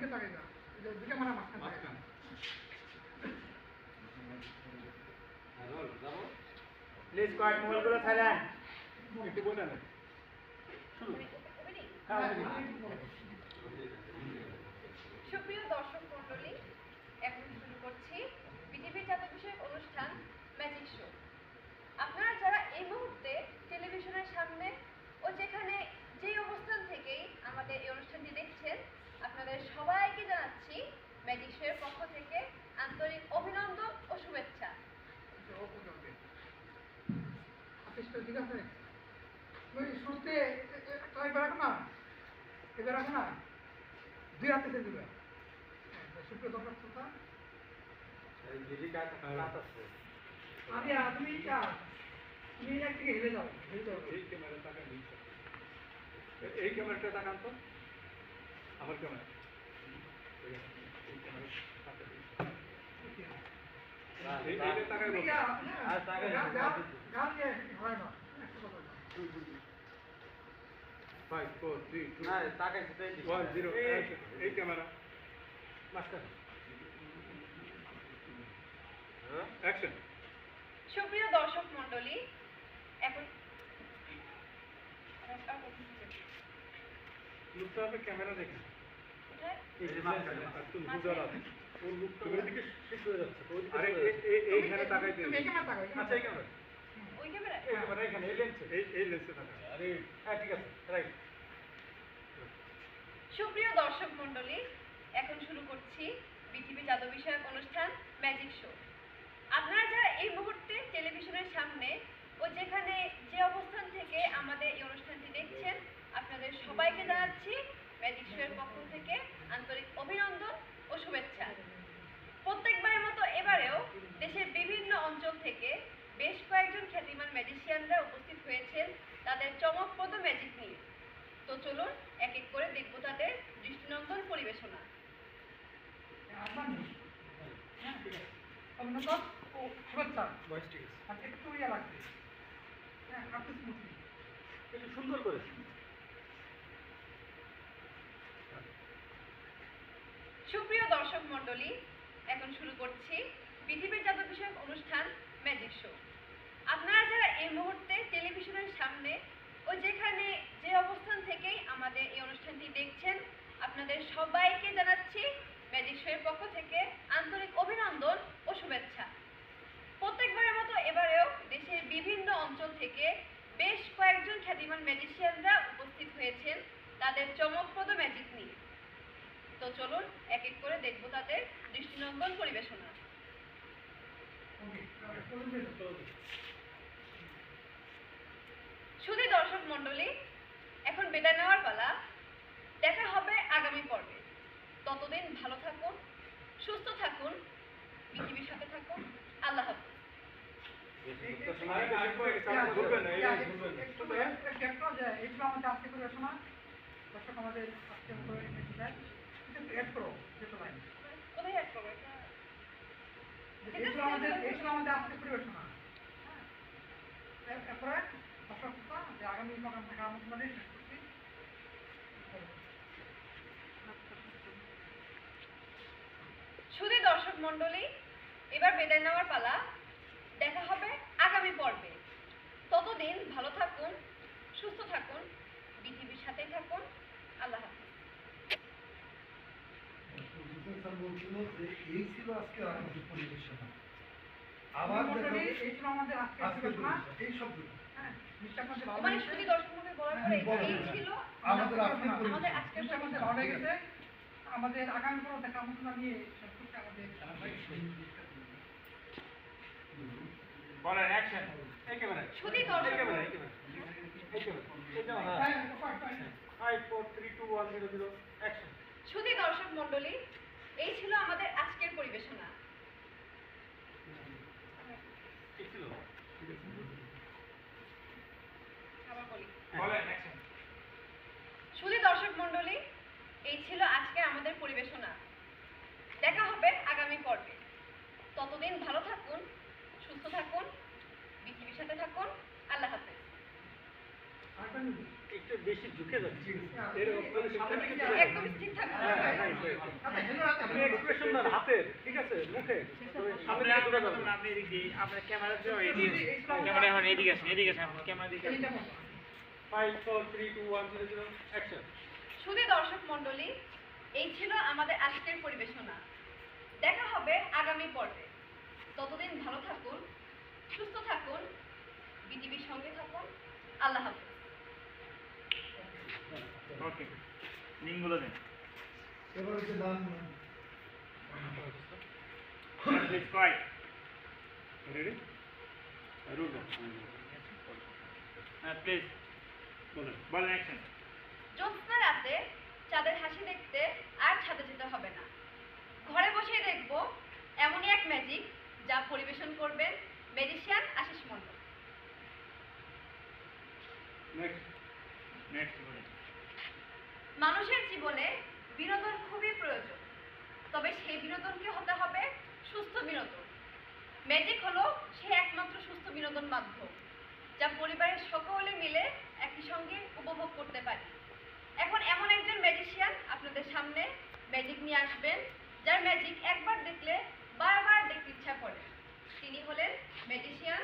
দিকে তাকাই না। এই যে দিকে মানে মাঝখানে প্লিজ কয়েক মোবাইলগুলো ছাড়েন। একটু বলে নেন হ্যাঁ, সুপ্রিয় দর্শক মণ্ডলী এখন শুরু করছি পৃথিবীর জাত বিষয়ক অনুষ্ঠান ম্যাজিক শো আপনারা যারা এই মুহূর্তে টেলিভিশনের সামনে ও যেখানে যেই অবস্থান থেকেই আমাদের এই অনুষ্ঠানটি দেখছেন আপনাদের সবাইকে জানাচ্ছি ম্যাজিক শো এর পক্ষ থেকে আন্তরিক অভিনন্দন ও শুভেচ্ছা আচ্ছা, ওকে, ওকে। আচ্ছা, সেটা ঠিক আছে ওই শুরুতে এ- এ- একটা এবার রাখো না এবার রাখো না দুই হাতে সে দিবে। সুপ্রিয় দর্শক শ্রোতা আরে তুমি তুমি এক থেকে হেলে যাও হেলে যাও। এই ক্যামেরা তাকান এই ক্যামেরাটা তাকান তো। আমার ক্যামেরা। এই আর গান- গান হয় না। না তাকাইছি তো এই ক্যামেরা মাস্টার? অ্যাকশন সুপ্রিয় দর্শক মণ্ডলী এখন লুকটা হবে ক্যামেরা দেখে। আর এইখানে তাকাও এখানে আচ্ছা এই ক্যামেরা সুপ্রিয় দর্শক মণ্ডলী, এখন শুরু করছি পৃথিবী জাদু বিষয়ক অনুষ্ঠান ম্যাজিক শো আপনারা যারা এই মুহূর্তে টেলিভিশনের সামনে ও যেখানে যে অবস্থান থেকে আমাদের এই অনুষ্ঠানটি দেখছেন আপনাদের সবাইকে জানাচ্ছি ম্যাজিক শো এর পক্ষ থেকে আন্তরিক অভিনন্দন ও শুভেচ্ছা প্রত্যেকবারের মতো এবারেও দেশের বিভিন্ন অঞ্চল থেকে বেশ কয়েকজন খ্যাতিমান ম্যাজিশিয়ানরা উপস্থিত হয়েছেন তাদের চমকপ্রদ ম্যাজিক নিয়ে। তো চলুন এক এক করে দেখব তাদের দৃষ্টিনন্দন পরিবেশনা। হ্যাঁ, হ্যাঁ সুন্দর সুপ্রিয় দর্শক মণ্ডলী এখন শুরু করছি পৃথিবীর জাত বিষয়ক অনুষ্ঠান ম্যাজিক শো আপনারা যারা এই মুহূর্তে টেলিভিশনের সামনে ও যেখানে যে অবস্থান থেকেই আমাদের এই অনুষ্ঠানটি দেখছেন, আপনাদের সবাইকে জানাচ্ছি ম্যাজিক শো এর পক্ষ থেকে আন্তরিক অভিনন্দন ও শুভেচ্ছা। প্রত্যেকবারের মতো এবারেও দেশের বিভিন্ন অঞ্চল থেকে বেশ কয়েকজন খ্যাতিমান ম্যাজিশিয়ানরা উপস্থিত হয়েছেন তাদের চমকপ্রদ ম্যাজিক নিয়ে। তো চলুন এক এক করে দেখব তাদের দৃষ্টিনন্দন পরিবেশনা ওকে চলুন বেশ, চলুন। শুধু দর্শক মণ্ডলী, এখন বিদায় নেওয়ার পালা। দেখা হবে আগামী পর্বে। ততদিন ভালো থাকুন, সুস্থ থাকুন, পৃথিবীর সাথে থাকুন। আল্লাহ হাফিজ। কোথায় ছিল আমাদের এই ছিল আমাদের আজকে পরিবেশনা। এরপরে যে আগামী প্রোগ্রাম থেকে আমন্ত্রণ শেষ করছি। শুধু দর্শক মণ্ডলী এবার বিদায় নেওয়ার পালা। দেখা হবে আগামী পর্বে। ততদিন ভালো থাকুন সুস্থ থাকুন পৃথিবীর সাথেই থাকুন। আল্লাহ হাফিজ। এই ছিল আজকে আমাদের পরিবেশনা। আবার এই ছিল আমাদের শব্দটা হ্যাঁ মানে শুধু দর্শক মণ্ডলী বলার পরে এই ছিল। আমাদের আমাদের আজকের নিশ্চয় আপনাদের ভালো আমাদের আগামী দেখা নিয়ে আমাদের বলেন অ্যাকশন শুধু দর্শক হ্যাঁ, শুধু দর্শক মণ্ডলী এই ছিল আমাদের আজকের পরিবেশনা। ঠিক ছিল আবার বলি। বলেন অ্যাকশন শুধু দর্শক মণ্ডলী এই ছিল আজকে আমাদের পরিবেশনা। দেখা হবে আগামী পর্বে ততদিন ভালো থাকুন সুস্থ থাকুন পৃথিবীর সাথে থাকুন আল্লাহ হাফেজ আরেকটা নিবি? একটু একটু বেশি ঝুঁকে যাচ্ছে এর অর্থ সামনে দিকে চলে যাবে। একদম স্থির থাকুন হ্যাঁ, হ্যাঁ, হ্যাঁ, হ্যাঁ। আচ্ছা, আপনি হবে। এক্সপ্রেশন দেন হাতের ঠিক আছে? মুখে। সামনে দূরে যাবেন আপনি এদিক আপনার ক্যামেরা দিয়ে এদিকে ক্যামেরা এখন এদিকে আসেন এদিকে আসেন ক্যামেরা দিকে আসেন। এইটা বলো। Five four three two one zero zero action শুধু দর্শক মণ্ডলী এই ছিল আমাদের আজকের পরিবেশনা। দেখা হবে আগামী পর্বে। ততদিন ভালো থাকুন সুস্থ থাকুন বিটিভির সঙ্গে থাকুন। আল্লাহ হাফেজ। ওকে লিঙ্কগুলো দেন। এবার হচ্ছে দান রেডি হ্যাঁ প্লিজ বলেন। বলেন অ্যাকশন জ্যোৎস্না রাতে চাঁদের হাসি দেখতে আর ছাদে যেতে হবে না। ঘরে বসেই দেখব এমনই এক ম্যাজিক যা পরিবেশন করবেন magician Ashis Mondal. Next next বলেন। মানুষের জীবনে বিনোদন খুবই প্রয়োজন। তবে সেই বিনোদনকে হতে হবে সুস্থ বিনোদন। ম্যাজিক হলো সেই একমাত্র সুস্থ বিনোদন মাধ্যম, যা পরিবারের সকলে মিলে একই সঙ্গে উপভোগ করতে পারি। এখন এমন একজন ম্যাজিশিয়ান আপনাদের সামনে ম্যাজিক নিয়ে আসবেন, যার ম্যাজিক একবার দেখলে বারবার দেখতে ইচ্ছা করে। তিনি হলেন ম্যাজিশিয়ান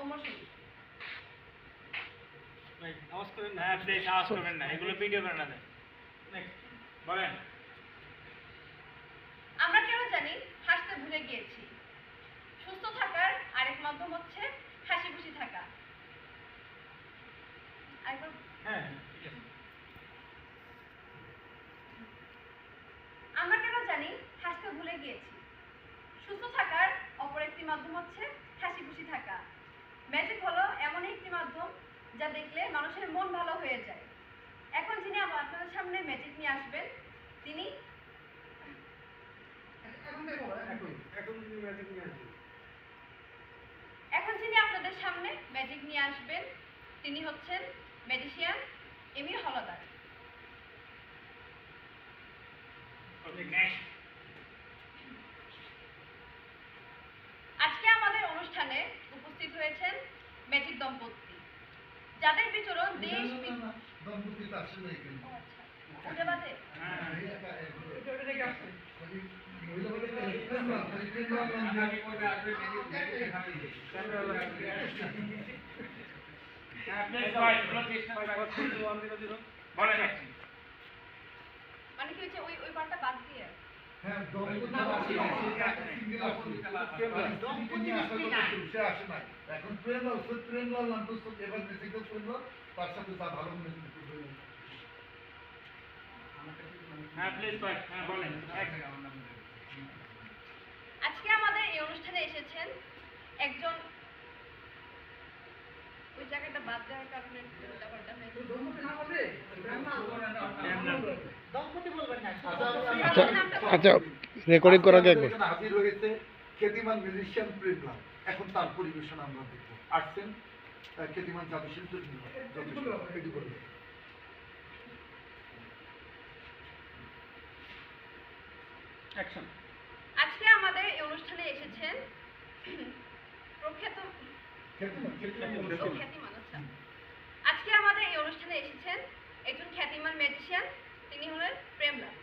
ওমর শরীফ আওয়াজ না প্লিজ আওয়াজ করবেন না, এগুলো ভিডিও করে না দেন নেক্সট বলেন। আমরা কেন জানি হাসতে ভুলে গিয়েছি। সুস্থ থাকার আরেক মাধ্যম হচ্ছে হাসি খুশি থাকা হ্যাঁ ঠিক আছে। আমরা কেন জানি হাসতে ভুলে গিয়েছি। সুস্থ থাকার অপর একটি মাধ্যম হচ্ছে হাসি খুশি থাকা। ম্যাজিক হলো এমন একটি মাধ্যম যা দেখলে মানুষের মন ভালো হয়ে যায়। এখন যিনি আপনাদের সামনে ম্যাজিক নিয়ে আসবেন তিনি এখন যিনি আপনাদের সামনে ম্যাজিক নিয়ে আসবেন তিনি হচ্ছেন ম্যাজিশিয়ান এমি হলদার। আজকে আমাদের অনুষ্ঠানে উপস্থিত হয়েছেন ম্যাজিক দম্পতি। যাদের বিচরণ দেশ দম্পতি তো আসলে এখানে আচ্ছা? হ্যাঁ হ্যাঁ মানে কি হচ্ছে ওই ওই পার্টটা বাদ দিয়ে হ্যাঁ। এখন প্রেমলাল, সে প্রেমলাল নাম এবার musical প্রেমলাল, তার সাথে তার ভালো হ্যাঁ প্লিজ হ্যাঁ বলেন। আজকে আমাদের এই অনুষ্ঠানে এসেছেন একজন ওই জায়গাটা বাদ দেওয়ার কারণে ব্যাপারটা হয়েছে? দম্পতি বলবেন না। আচ্ছা, রেকর্ডিং করার আগে আমাদের হাজির হয়েছে খ্যাতিমান মিউজিশিয়ান প্রেমলাল। এখন তার পরিবেশন আমরা দেখব। আসছেন খ্যাতিমান এটি আজকে আমাদের এই অনুষ্ঠানে এসেছেন প্রখ্যাত আচ্ছা। আজকে আমাদের এই অনুষ্ঠানে এসেছেন একজন খ্যাতিমান ম্যাজিশিয়ান তিনি হলেন প্রেমলাল।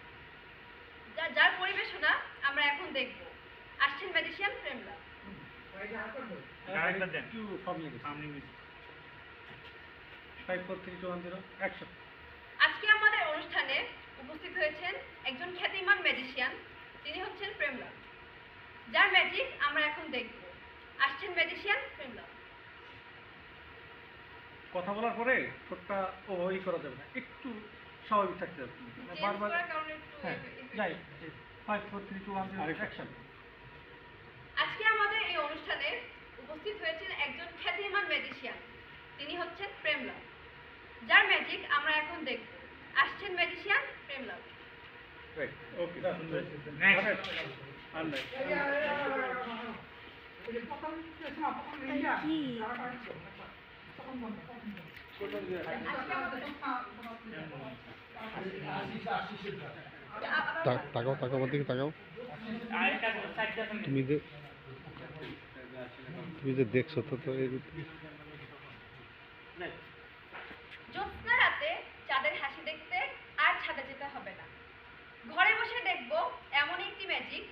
যার পরিবেশনা আমরা এখন দেখব। আসছেন ম্যাজিশিয়ান প্রেমলাল। ভাই, যা করব। আরেকবার দেন। একটু সামনে সামনে five four three two one zero action আজকে আমাদের অনুষ্ঠানে উপস্থিত হয়েছেন একজন খ্যাতিমান ম্যাজিশিয়ান তিনি হচ্ছেন প্রেমলাল। যার ম্যাজিক আমরা এখন দেখব। আসছেন ম্যাজিশিয়ান প্রেমলাল। কথা বলার পরে ঠোঁটটা ওই করা যাবে না। একটু স্বাভাবিক থাকতে হবে। চেঞ্জ বারবার করার কারণে একটু হ্যাঁ যাই five four three two one zero action আজকে আমাদের এই অনুষ্ঠানে উপস্থিত হয়েছেন একজন খ্যাতিমান ম্যাজিশিয়ান তিনি হচ্ছেন প্রেমলাল। যার ম্যাজিক আমরা এখন দেখব। আসছেন ম্যাজিশিয়ান প্রেমলাল। তাকাও তাকাও আমার দিকে তাকাও। তুমি যে তুমি যে দেখছ তো তো এই জ্যোৎস্না রাতে চাঁদের হাসি দেখতে আর ছাদে যেতে হবে না। ঘরে বসে দেখব এমন একটি ম্যাজিক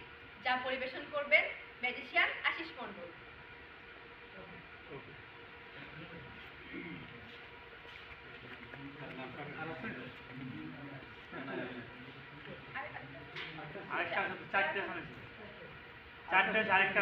যা পরিবেশন করবেন ম্যাজিশিয়ান আশিস মণ্ডল। আর- আরেকটা চারটে চারটে আরেকটা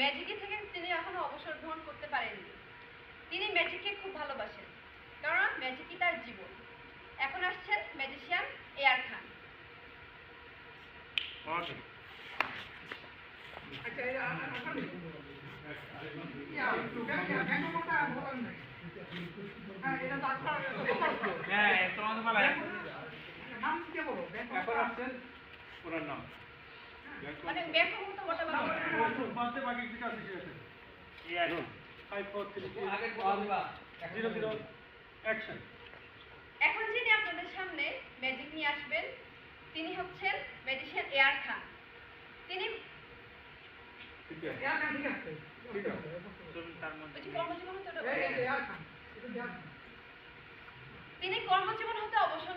ম্যাজিকে থেকে তিনি এখনও অবসর গ্রহণ করতে পারেননি। তিনি ম্যাজিককে খুব ভালোবাসেন কারণ ম্যাজিকই তার জীবন। এখন আসছেন ম্যাজিশিয়ান এ আর খান। হ্যাঁ, এখন আসছেন ওনার নাম। এখন যিনি আপনাদের সামনে ম্যাজিক নিয়ে আসবেন তিনি হচ্ছেন ম্যাজিশিয়ান এয়ার খান তিনি ঠিক আছে। এয়ার তিনি কর্মজীবন হতে অবসর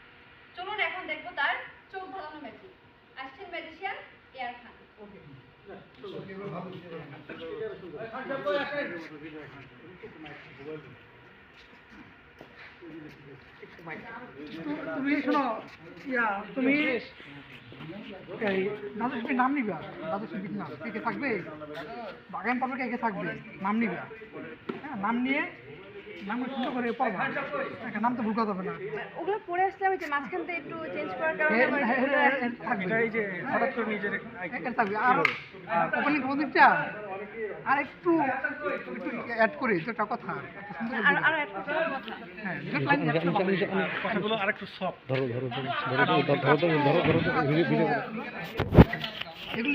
চলুন এখন দেখব তার চোখ ধাঁধানো ম্যাজিক। আসছেন ম্যাজিশিয়ান এয়ার খান। আচ্ছা তুমি শোনো ইয়া তুমি এই দাদু নাম নিবা। দাদু সুবিধ নাম কে কে থাকবে? বাগান পাবে কে কে থাকবে? নাম নিবা। হ্যাঁ নাম নিয়ে নাম সুন্দর করে পড়বা একটা নাম তো ভুল কথা হবে না ওগুলো পরে আসলে আমি যে মাঝখান থেকে একটু চেঞ্জ করার থাকবে এই যে হঠাৎ করে নিজের এটা থাকবে আর ওপেনিং প্রদীপটা আর একটু একটু অ্যাড করে তো একটা কথা আর হ্যাঁ। কথাগুলো আরেকটু সফট ধরো ধরো ধরো ধরো ধরো ধরো ধরো ধরো ধরো ভিডিও ভিডিও